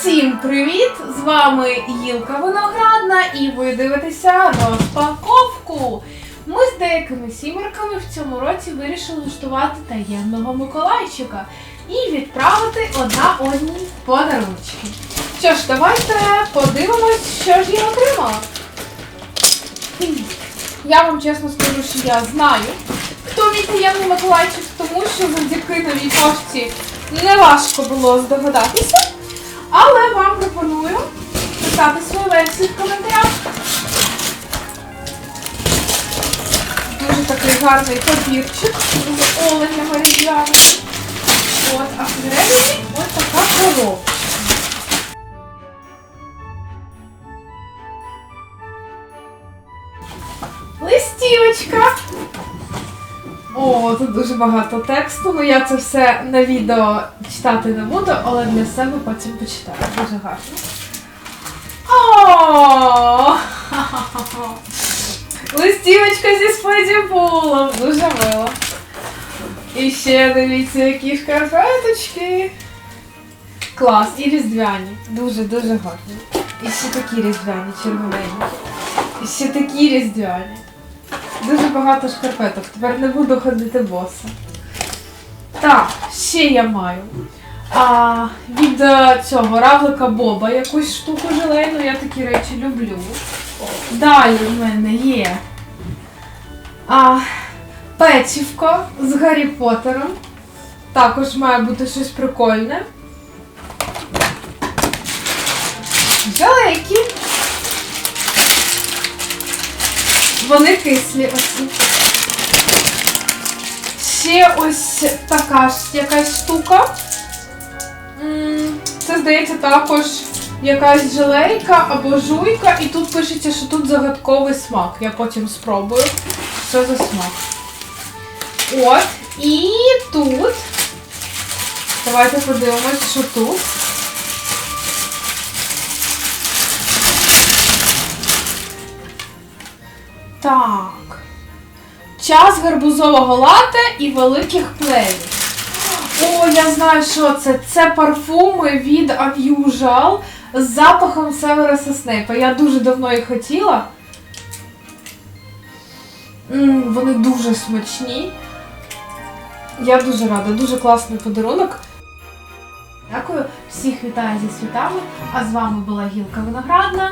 Усім привіт! З вами Гілка Виноградна і ви дивитеся розпаковку. Ми з деякими сімерками в цьому році вирішили влаштувати таємного Миколайчика і відправити одна одній подарунки. Що ж, давайте подивимось, що ж я отримала. Я вам чесно скажу, що я знаю, хто мій таємний Миколайчик, тому що завдяки новій пошті не важко було здогадатися. Але вам пропоную писати свої версії в коментарях. Дуже такий гарний папірчик з оленями різдвяними. От, а всередині ось така коробка. Листівочка. О, тут дуже багато тексту. Ну я це все на відео читати не буду, але для себе потім почитаю. Дуже гарно. О! Листівочка зі спайдібулом. Дуже мило. І ще дивіться, які шкарпеточки. Клас, і різдвяні. Дуже-дуже гарні. І ще такі різдвяні, червоненькі. І ще такі різдвяні. Дуже багато шкарпеток. Тепер не буду ходити боса. Так, ще я маю. А, від е, цього равлика Боба якусь штуку желейну, я такі речі люблю. Далі в мене є а, печівко з Гаррі Поттером. Також має бути щось прикольне. Желейки. Вони кислі оці. Ще ось така ж якась штука. Це, здається, також якась желейка або жуйка, і тут пишеться, що тут загадковий смак. Я потім спробую, що за смак. От. І тут. Давайте подивимось, що тут. Так. Час гарбузового лате і великих плевів. О, я знаю, що це. Це парфуми від Unusual з запахом Северуса Снейпа. Я дуже давно їх хотіла. М, вони дуже смачні. Я дуже рада, дуже класний подарунок. Дякую, всіх вітаю зі святами. А з вами була Гілка Виноградна.